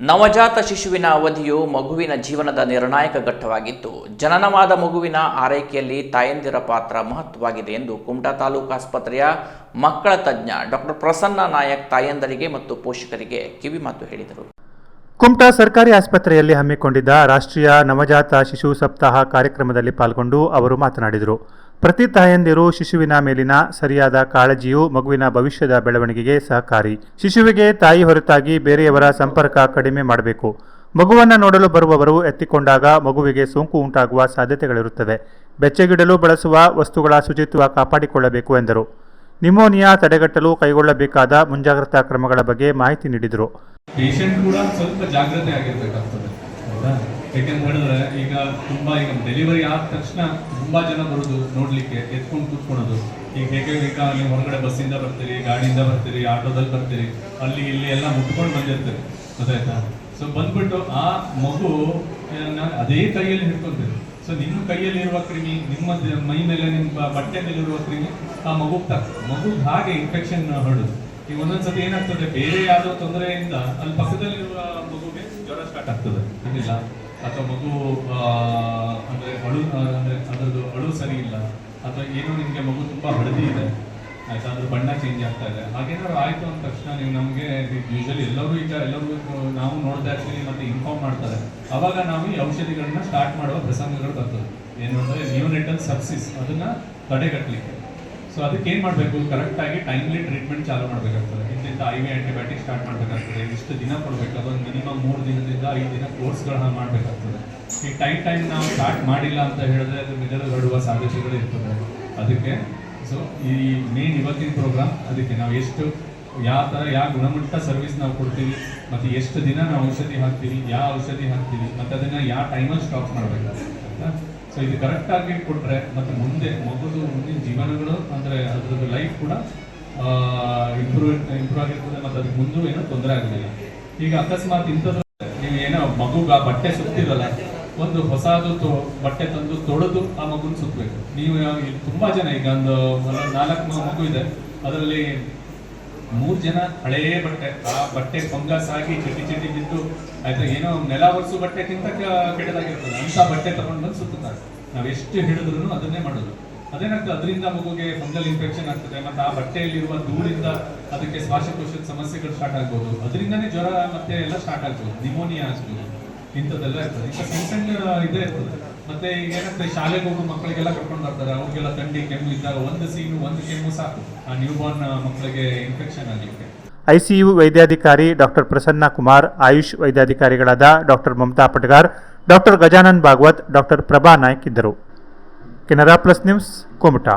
ನವಜಾತ ಶಿಶುವಿನ ಅವಧಿಯು ಮಗುವಿನ ಜೀವನದ ನಿರ್ಣಾಯಕ ಘಟ್ಟವಾಗಿದ್ದು ಜನನವಾದ ಮಗುವಿನ ಆರೈಕೆಯಲ್ಲಿ ತಾಯಂದಿರ ಪಾತ್ರ ಮಹತ್ವವಾಗಿದೆ ಎಂದು ಕುಮಟಾ ತಾಲೂಕು ಆಸ್ಪತ್ರೆಯ ಮಕ್ಕಳ ತಜ್ಞ ಡಾಕ್ಟರ್ ಪ್ರಸನ್ನ ನಾಯಕ್ ತಾಯಂದರಿಗೆ ಮತ್ತು ಪೋಷಕರಿಗೆ ಕಿವಿಮಾತು ಹೇಳಿದರು. ಕುಮಟಾ ಸರ್ಕಾರಿ ಆಸ್ಪತ್ರೆಯಲ್ಲಿ ಹಮ್ಮಿಕೊಂಡಿದ್ದ ರಾಷ್ಟ್ರೀಯ ನವಜಾತ ಶಿಶು ಸಪ್ತಾಹ ಕಾರ್ಯಕ್ರಮದಲ್ಲಿ ಪಾಲ್ಗೊಂಡು ಅವರು ಮಾತನಾಡಿದರು. ಪ್ರತಿ ತಾಯಂದಿರು ಶಿಶುವಿನ ಮೇಲಿನ ಸರಿಯಾದ ಕಾಳಜಿಯು ಮಗುವಿನ ಭವಿಷ್ಯದ ಬೆಳವಣಿಗೆಗೆ ಸಹಕಾರಿ. ಶಿಶುವಿಗೆ ತಾಯಿ ಹೊರತಾಗಿ ಬೇರೆಯವರ ಸಂಪರ್ಕ ಕಡಿಮೆ ಮಾಡಬೇಕು. ಮಗುವನ್ನು ನೋಡಲು ಬರುವವರು ಎತ್ತಿಕೊಂಡಾಗ ಮಗುವಿಗೆ ಸೋಂಕು ಉಂಟಾಗುವ ಸಾಧ್ಯತೆಗಳಿರುತ್ತವೆ. ಬೆಚ್ಚಗಿಡಲು ಬಳಸುವ ವಸ್ತುಗಳ ಶುಚಿತ್ವ ಕಾಪಾಡಿಕೊಳ್ಳಬೇಕು ಎಂದರು. ನಿಮೋನಿಯಾ ತಡೆಗಟ್ಟಲು ಕೈಗೊಳ್ಳಬೇಕಾದ ಮುಂಜಾಗ್ರತಾ ಕ್ರಮಗಳ ಬಗ್ಗೆ ಮಾಹಿತಿ ನೀಡಿದರು. ಯಾಕೆಂತ ಹೇಳಿದ್ರೆ ಈಗ ತುಂಬಾ ಈಗ ಡೆಲಿವರಿ ಆದ ತಕ್ಷಣ ತುಂಬಾ ಜನ ಬರೋದು ನೋಡ್ಲಿಕ್ಕೆ, ಎತ್ಕೊಂಡು ಕೂತ್ಕೊಳೋದು. ಈಗ ಹೇಗೆ ಈಗ ನೀವು ಹೊರಗಡೆ ಬಸ್ಸಿಂದ ಬರ್ತೀರಿ, ಗಾಡಿಯಿಂದ ಬರ್ತೀರಿ, ಆಟೋದಲ್ಲಿ ಬರ್ತೀರಿ, ಅಲ್ಲಿ ಇಲ್ಲಿ ಎಲ್ಲ ಮುಟ್ಕೊಂಡು ಬಂದಿರ್ತೀರಿ. ಗೊತ್ತಾಯ್ತಾ? ಸೊ ಬಂದ್ಬಿಟ್ಟು ಆ ಮಗು ಅದೇ ಕೈಯಲ್ಲಿ ಹಿಡ್ಕೊಂತೀರಿ ಸೊ ನಿಮ್ಮ ಕೈಯಲ್ಲಿ ಇರುವ ಕ್ರಿಮಿ, ನಿಮ್ಮ ಮೈ ಮೇಲೆ ನಿಮ್ಮ ಬಟ್ಟೆ ಇರುವ ಕ್ರಿಮಿ, ಆ ಮಗು ಮಗು ಹಾಗೆ ಇನ್ಫೆಕ್ಷನ್ ಹೊಡೋದು ಈಗ ಒಂದೊಂದ್ಸತಿ ಏನಾಗ್ತದೆ? ಬೇರೆ ಯಾವುದೋ ತೊಂದರೆಯಿಂದ ಅಲ್ಲಿ ಪಕ್ಕದಲ್ಲಿರುವ ಮಗುಗೆ ಜ್ವರ ಸ್ಟಾರ್ಟ್ ಆಗ್ತದೆ. ಇಲ್ಲ ಅಥವಾ ಮಗು ಅಂದರೆ ಅಳು ಅಂದರೆ ಅಂದ್ರೆ ಅದರದ್ದು ಅಳು ಸರಿ ಇಲ್ಲ ಅಥವಾ ಏನೋ ನಿಮಗೆ ಮಗು ತುಂಬಾ ಹಳದಿ ಇದೆ, ಆಯ್ತಾ? ಅದ್ರ ಬಣ್ಣ ಚೇಂಜ್ ಆಗ್ತಾ ಇದೆ. ಹಾಗೇನಾದ್ರು ಆಯಿತು ಅಂದ ತಕ್ಷಣ ನೀವು ನಮಗೆ ಯೂಶಲಿ ಎಲ್ಲರೂ ಈಗ ಎಲ್ಲರೂ ನಾವು ನೋಡ್ತಾ ಇರ್ತೀವಿ ಮತ್ತೆ ಇನ್ಫಾರ್ಮ್ ಮಾಡ್ತಾರೆ. ಅವಾಗ ನಾವು ಈ ಔಷಧಿಗಳನ್ನ ಸ್ಟಾರ್ಟ್ ಮಾಡುವ ಪ್ರಸಂಗಗಳು ಬರ್ತದೆ ಏನು ಅಂದ್ರೆ ನ್ಯೂನೆಟಲ್ ಸಕ್ಸಿಸ್ ಅದನ್ನ ತಡೆಗಟ್ಟಲಿಕ್ಕೆ ಸೊ ಅದಕ್ಕೆ ಏನು ಮಾಡಬೇಕು? ಕರೆಕ್ಟಾಗಿ ಟೈಮ್ಲಿ ಟ್ರೀಟ್ಮೆಂಟ್ ಚಾಲೂ ಮಾಡಬೇಕಾಗ್ತದೆ. ಇಂತಿಂತ ಐ ವಿ ಆಂಟಿಬಯೋಟಿಕ್ ಸ್ಟಾರ್ಟ್ ಮಾಡಬೇಕಾಗ್ತದೆ. ಇಷ್ಟು ದಿನ ಕೊಡಬೇಕು. ಅದೊಂದು ಮಿನಿಮಮ್ ಮೂರು ದಿನದಿಂದ ಐದು ದಿನ ಕೋರ್ಸ್ಗಳನ್ನ ಮಾಡಬೇಕಾಗ್ತದೆ. ಈ ಟೈಮ್ ಟೈಮ್ ನಾವು ಸ್ಟಾರ್ಟ್ ಮಾಡಿಲ್ಲ ಅಂತ ಹೇಳಿದ್ರೆ ಅದು ಮಿಡಲ್ ಹೊರಡುವ ಸಾಧ್ಯತೆಗಳು ಇರ್ತದೆ. ಅದಕ್ಕೆ ಸೊ ಈ ಮೇನ್ ಇವತ್ತಿನ ಪ್ರೋಗ್ರಾಮ್ ಅದಕ್ಕೆ ನಾವು ಎಷ್ಟು, ಯಾವ ಥರ ಯಾವ ಗುಣಮಟ್ಟ ಸರ್ವಿಸ್ ನಾವು ಕೊಡ್ತೀವಿ, ಮತ್ತು ಎಷ್ಟು ದಿನ ನಾವು ಔಷಧಿ ಹಾಕ್ತೀವಿ, ಯಾವ ಔಷಧಿ ಹಾಕ್ತೀವಿ, ಮತ್ತು ಅದನ್ನು ಯಾವ ಟೈಮಲ್ಲಿ ಸ್ಟಾಪ್ ಮಾಡಬೇಕಾಗ್ತದೆ. ಸೊ ಇದು ಕರೆಕ್ಟ್ ಆಗಿ ಕೊಟ್ಟರೆ ಮತ್ತೆ ಮುಂದೆ ಮಗುದು ಮುಂದಿನ ಜೀವನಗಳು ಅಂದ್ರೆ ಅದ್ರದ್ದು ಲೈಫ್ ಕೂಡ ಇಂಪ್ರೂವ್ ಇಂಪ್ರೂವ್ ಆಗಿರ್ತದೆ ಮತ್ತೆ ಅದಕ್ಕೆ ಮುಂದೂ ಏನೋ ತೊಂದರೆ ಆಗೋದಿಲ್ಲ. ಈಗ ಅಕಸ್ಮಾತ್ ಇಂಥದ್ದು ನೀವು ಏನೋ ಮಗುಗ ಬಟ್ಟೆ ಸುತ್ತಿರಲ್ಲ ಒಂದು ಹೊಸದು ಬಟ್ಟೆ ತಂದು ತೊಳೆದು ಆ ಮಗುನ ಸುತ್ತಬೇಕು ನೀವು ತುಂಬ ಜನ ಈಗ ಒಂದು ನಾಲ್ಕು ಮಗು ಇದೆ, ಅದರಲ್ಲಿ ಮೂರ್ ಜನ ಹಳೆಯ ಬಟ್ಟೆ, ಆ ಬಟ್ಟೆ ಫಂಗಸ್ ಆಗಿ ಚಟಿ ಚಟಿ ಬಿದ್ದು ಆಯ್ತಾ, ಏನೋ ನೆಲ ಒರೆಸು ಬಟ್ಟೆಗಿಂತ ಕ- ಕೆಟ್ಟದಾಗಿರ್ತದೆ. ಅಂತ ಬಟ್ಟೆ ತಗೊಂಡು ಬಂದು ಸುತ್ತಾರೆ ನಾವ್ ಎಷ್ಟು ಹಿಡಿದ್ರು ಅದನ್ನೇ ಮಾಡೋದು. ಅದೇನಾಗ್ತದೆ ಅದರಿಂದ ಮಗುಗೆ ಫಂಗಲ್ ಇನ್ಫೆಕ್ಷನ್ ಆಗ್ತದೆ, ಮತ್ತೆ ಆ ಬಟ್ಟೆಯಲ್ಲಿರುವ ಧೂಳಿಂದ ಅದಕ್ಕೆ ಶ್ವಾಸಕೋಶದ ಸಮಸ್ಯೆಗಳು ಸ್ಟಾರ್ಟ್ ಆಗ್ಬೋದು. ಅದರಿಂದನೇ ಜ್ವರ ಮತ್ತೆ ಎಲ್ಲ ಸ್ಟಾರ್ಟ್ ಆಗ್ಬೋದು. ನಿಮೋನಿಯಾ ಆಗ್ಬೋದು. ಇಂಥದ್ದೆಲ್ಲ ಇರ್ತದೆ. ಇಂಥ ಸಣ್ಣ ಇದೇ ಇರ್ತದೆ. ಮತ್ತೆ ಏನಂತೆ ಶಾಲೆಗೆ ಹೋಗೋ ಮಕ್ಕಳಿಗೆಲ್ಲ ಕರ್ಕೊಂಡು ಬರ್ತಾರೆ. ಅವ್ರಿಗೆಲ್ಲ ಥಂಡಿ, ಕೆಮ್ಮು ಇದ್ದಾಗ ಒಂದು ಸೀನು, ಒಂದು ಕೆಮ್ಮು ಸಾಕು. ಆ ನ್ಯೂ ಬಾರ್ನ್ ಮಕ್ಕಳಿಗೆ ಇನ್ಫೆಕ್ಷನ್ ಆಗಲಿಕ್ಕೆ. ಐಸಿಯು ವೈದ್ಯಾಧಿಕಾರಿ doctor Prasanna Kumar, Ayush ವೈದ್ಯಾಧಿಕಾರಿಗಳಾದ doctor Mamata Patgar, doctor Gajanan Bhagwat, doctor Prabha Naik ಇದ್ದರು. Canara plus news, Kumta.